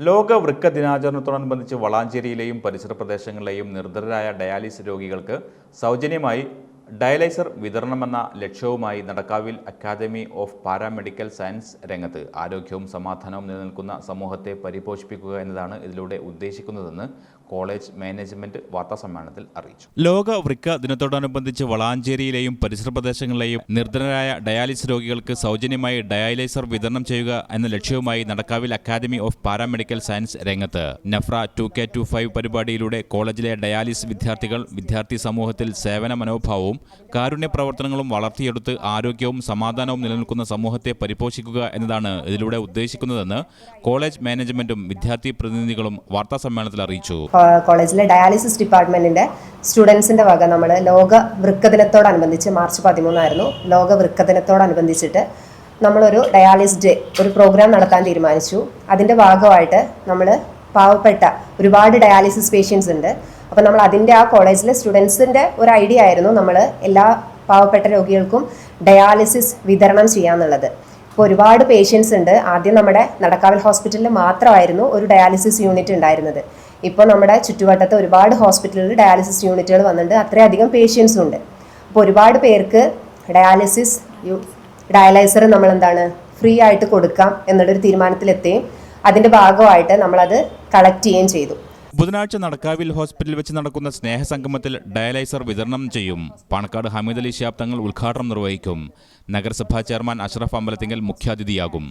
ലോക വൃക്ക ദിനാചരണത്തോടനുബന്ധിച്ച് വളാഞ്ചേരിയിലെയും പരിസര പ്രദേശങ്ങളിലെയും നിർദ്ധരായ ഡയാലിസിസ് രോഗികൾക്ക് സൗജന്യമായി ഡയലൈസർ വിതരണമെന്ന ലക്ഷ്യവുമായി നടക്കാവിൽ അക്കാദമി ഓഫ് പാരാമെഡിക്കൽ സയൻസ് രംഗത്ത് ആരോഗ്യവും സമാധാനവും നിലനിൽക്കുന്ന സമൂഹത്തെ പരിപോഷിപ്പിക്കുക എന്നതാണ് ഇതിലൂടെ ഉദ്ദേശിക്കുന്നതെന്ന് കോളേജ് മാനേജ്മെന്റ് വാർത്താസമ്മേളനത്തിൽ അറിയിച്ചു. ലോക വൃക്ക ദിനത്തോടനുബന്ധിച്ച് വളാഞ്ചേരിയിലെയും പരിസര പ്രദേശങ്ങളിലെയും നിർധനരായ ഡയാലിസിസ് രോഗികൾക്ക് സൗജന്യമായി ഡയാലിസർ വിതരണം ചെയ്യുക എന്ന ലക്ഷ്യവുമായി നടക്കാവിൽ അക്കാദമി ഓഫ് പാരാമെഡിക്കൽ സയൻസ് രംഗത്ത്. Nafra two K two five പരിപാടിയിലൂടെ കോളേജിലെ ഡയാലിസിസ് വിദ്യാർത്ഥികൾ വിദ്യാർത്ഥി സമൂഹത്തിൽ സേവന മനോഭാവവും കാരുണ്യ പ്രവർത്തനങ്ങളും വളർത്തിയെടുത്ത് ആരോഗ്യവും സമാധാനവും നിലനിൽക്കുന്ന സമൂഹത്തെ പരിപോഷിക്കുക എന്നതാണ് ഇതിലൂടെ ഉദ്ദേശിക്കുന്നതെന്ന് കോളേജ് മാനേജ്മെന്റും വിദ്യാർത്ഥി പ്രതിനിധികളും വാർത്താ സമ്മേളനത്തിൽ അറിയിച്ചു. കോളേജിലെ ഡയാലിസിസ് ഡിപ്പാർട്ട്മെന്റിന്റെ സ്റ്റുഡൻസിന്റെ വക നമ്മൾ ലോക വൃക്ക ദിനത്തോടനുബന്ധിച്ച് മാർച്ച് പതിമൂന്നായിരുന്നു. ലോക വൃക്ക ദിനത്തോടനുബന്ധിച്ചിട്ട് നമ്മളൊരു ഡയാലിസ് ഡേ ഒരു പ്രോഗ്രാം നടത്താൻ തീരുമാനിച്ചു. അതിന്റെ ഭാഗമായിട്ട് നമ്മൾ പാവപ്പെട്ട ഒരുപാട് ഡയാലിസിസ് പേഷ്യൻസ് ഉണ്ട്. അപ്പോൾ നമ്മൾ അതിന്റെ ആ കോളേജിലെ സ്റ്റുഡൻസിന്റെ ഒരു ഐഡിയ ആയിരുന്നു നമ്മൾ എല്ലാ പാവപ്പെട്ട രോഗികൾക്കും ഡയാലിസിസ് വിതരണം ചെയ്യാന്നുള്ളത്. ഇപ്പോൾ ഒരുപാട് പേഷ്യൻസ് ഉണ്ട്. ആദ്യം നമ്മുടെ നടക്കാവൽ ഹോസ്പിറ്റലിൽ മാത്രമായിരുന്നു ഒരു ഡയാലിസിസ് യൂണിറ്റ് ഉണ്ടായിരുന്നത്. ഇപ്പോൾ നമ്മുടെ ചുറ്റുവട്ടത്ത് ഒരുപാട് ഹോസ്പിറ്റലിൽ ഡയാലിസിസ് യൂണിറ്റുകൾ വന്നിട്ടുണ്ട്. അത്രയധികം പേഷ്യൻസും ഉണ്ട്. അപ്പോൾ ഒരുപാട് പേർക്ക് ഡയാലിസിസ് ഡയാലൈസർ നമ്മൾ എന്താണ് ഫ്രീ ആയിട്ട് കൊടുക്കാം എന്നുള്ളൊരു തീരുമാനത്തിലെത്തുകയും അതിന്റെ ഭാഗമായിട്ട് നമ്മളത് കളക്ട് ചെയ്യുകയും ചെയ്തു. ബുധനാഴ്ച നടക്കാവിൽ ഹോസ്പിറ്റലിൽ വെച്ച് നടക്കുന്ന സ്നേഹസംഗമത്തിൽ ഡയലൈസർ വിതരണം ചെയ്യും. പാണക്കാട് ഹമീദ് അലി ഷാബ് തങ്ങൾ ഉദ്ഘാടനം നിർവഹിക്കും. നഗരസഭാ ചെയർമാൻ അഷ്റഫ് അമ്പലത്തിങ്കൽ മുഖ്യാതിഥിയാകും.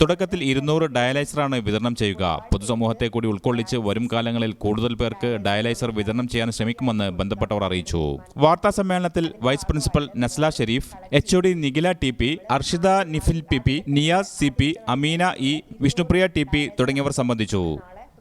തുടക്കത്തിൽ ഇരുന്നൂറ് ഡയലൈസറാണ് വിതരണം ചെയ്യുക. പൊതുസമൂഹത്തെ കൂടി ഉൾക്കൊള്ളിച്ച് വരും കാലങ്ങളിൽ കൂടുതൽ പേർക്ക് ഡയലൈസർ വിതരണം ചെയ്യാൻ ശ്രമിക്കുമെന്ന് ബന്ധപ്പെട്ടവർ അറിയിച്ചു. വാർത്താ സമ്മേളനത്തിൽ vice principal Nasla Sharif H O Nikhila T P Arshitha Nifil P P Niyas C P Ameena E Vishnupriya T P തുടങ്ങിയവർ സംബന്ധിച്ചു.